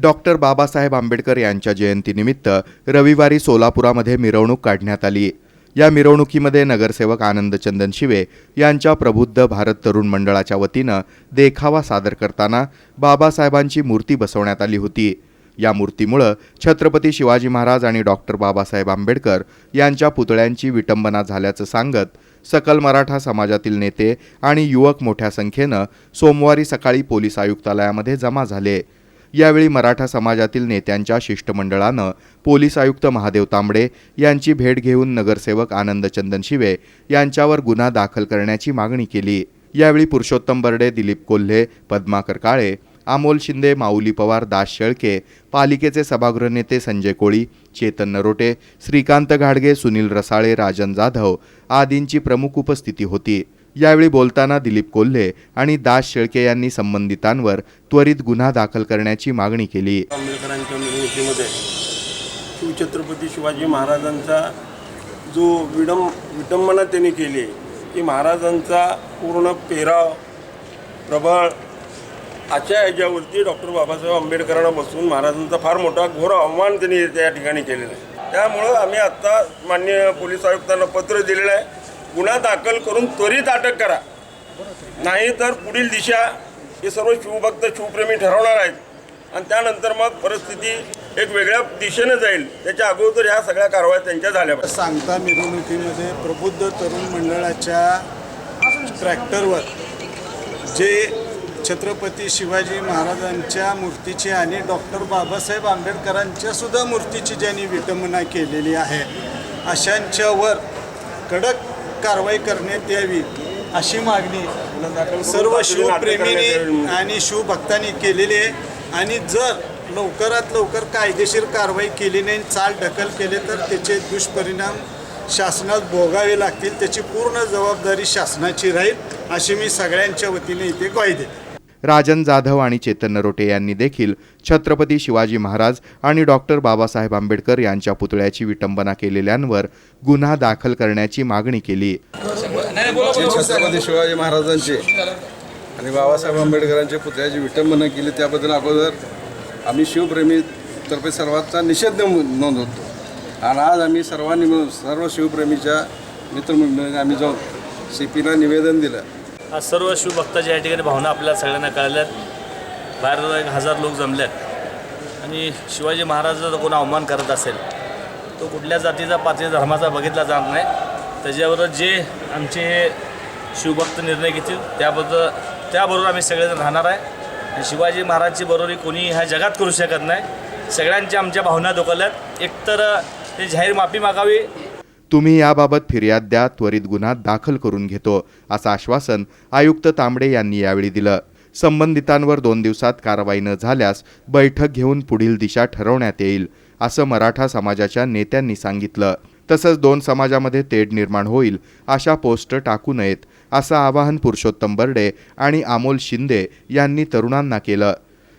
Doctor Babasaheb Ambedkar यांच्या जयंतीनिमित्त रविवारी सोलापुरामध्ये मिरवणूक काढण्यात आली. या मिरवणुकीमध्ये नगरसेवक आनंदचंदन शिवे यांच्या प्रबुद्ध भारत तरुण मंडळाच्या वतीनं देखावा सादर करताना बाबासाहेबांची मूर्ती बसवण्यात आली होती. या मूर्तीमुळं छत्रपती शिवाजी महाराज आणि डॉक्टर बाबासाहेब आंबेडकर यांच्या पुतळ्यांची विटंबना झाल्याचं सांगत सकल मराठा समाजातील नेते आणि युवक मोठ्या संख्येनं सोमवारी सकाळी पोलीस आयुक्तालयामध्ये जमा झाले. यावेळी मराठा समाजातील नेत्यांच्या शिष्टमंडळानं पोलीस आयुक्त महादेव तांबडे यांची भेट घेऊन नगरसेवक आनंदचंदन शिवे यांच्यावर गुन्हा दाखल करण्याची मागणी केली. यावेळी पुरुषोत्तम बर्डे दिलीप कोल्हे पद्माकर काळे अमोल शिंदे माऊली पवार दास शेळके पालिकेचे सभागृह नेते संजय कोळी चेतन नरोटे श्रीकांत घाडगे सुनील रसाळे राजन जाधव आदींची प्रमुख उपस्थिती होती. यावेळी बोलताना दिलीप कोल्हे आणि दास शेळके यांनी संबंधितांवर त्वरित गुन्हा दाखल करण्याची मागणी केली. आंबेडकरांच्या निर्मितीमध्ये शिवछत्रपती शिवाजी महाराजांचा जो विडम विटंबना त्यांनी केली की महाराजांचा पूर्ण पेराव प्रबळ अशा याच्यावरती डॉक्टर बाबासाहेब आंबेडकरांना बसून महाराजांचा फार मोठा घोर अवमान त्यांनी त्या ठिकाणी केलेला आहे. त्यामुळं आम्ही आत्ता माननीय पोलीस आयुक्तांना पत्र दिलेलं आहे. गुन्हा दाखल करून त्वरित अटक करा. नाही तर पुढील दिशा हे सर्व शिवभक्त शिवप्रेमी ठरवणार आहेत. आणि त्यानंतर मग परिस्थिती एक वेगळ्या दिशेनं जाईल. त्याच्या अगोदर ह्या सगळ्या कारवाया त्यांच्या झाल्या सांगता मिरवणुकीमध्ये प्रबुद्ध तरुण मंडळाच्या ट्रॅक्टरवर जे छत्रपती शिवाजी महाराजांच्या मूर्तीची आणि डॉक्टर बाबासाहेब आंबेडकरांच्या सुद्धा मूर्तीची ज्यांनी विटंबना केलेली आहे अशांच्यावर कडक कारवाई करण्यात यावी अशी मागणी सर्व शिवप्रेमीने आणि शिवभक्तांनी केलेली आहे. आणि जर लवकरात लवकर कायदेशीर कारवाई केली नाही चाल ढकल केले तर त्याचे दुष्परिणाम शासनात भोगावे लागतील. त्याची पूर्ण जबाबदारी शासनाची राहील अशी मी सगळ्यांच्या वतीने इथे ग्वाही देते. राजन जाधव आणि चेतन नरोटे यांनी देखील छत्रपती शिवाजी महाराज आणि डॉक्टर बाबासाहेब आंबेडकर यांच्या पुतळ्याची विटंबना केलेल्यांवर गुन्हा दाखल करण्याची मागणी केली. छत्रपती शिवाजी महाराजांचे आणि बाबासाहेब आंबेडकरांच्या पुतळ्याची विटंबना केली त्याबद्दल अगोदर आम्ही शिवप्रेमी तर्फे सर्वांचा निषेध नोंदवतो. आणि आज आम्ही सर्वांनी सर्व शिवप्रेमीच्या मित्रमंडळीने आम्ही जाऊन सी पीला निवेदन दिलं. हा सर्व शिवभक्ताच्या या ठिकाणी भावना आपल्याला सगळ्यांना कळल्यात. बाहेर एक हजार लोक जमल्यात. आणि शिवाजी महाराजाचा जर कोण अवमान करत असेल तो कुठल्या जातीचा पातळी धर्माचा बघितला जात नाही. त्याच्याबरोबर जे आमचे हे शिवभक्त निर्णय घेतील त्याबद्दल त्याबरोबर आम्ही सगळेजण राहणार आहे. आणि शिवाजी महाराजची बरोबरी कोणी ह्या जगात करू शकत नाही. सगळ्यांच्या आमच्या भावना दुखवल्यात. एकतर ते जाहीर माफी मागावी तुम्ही याबाबत फिर्याद द्या त्वरित गुन्हा दाखल करून घेतो असं आश्वासन आयुक्त तांबडे यांनी यावेळी दिलं. संबंधितांवर दोन दिवसात कारवाई न झाल्यास बैठक घेऊन पुढील दिशा ठरवण्यात येईल असं मराठा समाजाच्या नेत्यांनी सांगितलं. तसंच दोन समाजामध्ये तेढ निर्माण होईल अशा पोस्ट टाकू नयेत असं आवाहन पुरुषोत्तम बर्डे आणि अमोल शिंदे यांनी तरुणांना केलं.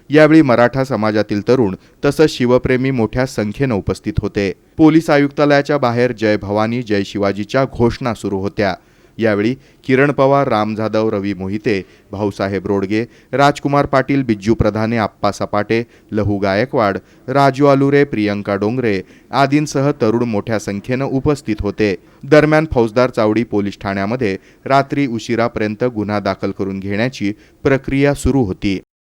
यावेळी मराठा समाजातील तरुण तसंच शिवप्रेमी मोठ्या संख्येनं उपस्थित होते. पोलीस आयुक्तालयाच्या बाहेर जय भवानी जय शिवाजीच्या घोषणा सुरू होत्या. यावेळी किरण पवार राम जाधव रवी मोहिते भाऊसाहेब रोडगे राजकुमार पाटील बिज्जू प्रधाने आप्पा सपाटे लहू गायकवाड राजू आलुरे प्रियंका डोंगरे आदींसह तरुण मोठ्या संख्येनं उपस्थित होते. दरम्यान फौजदार चावडी पोलीस ठाण्यामध्ये रात्री उशिरापर्यंत गुन्हा दाखल करून घेण्याची प्रक्रिया सुरू होती.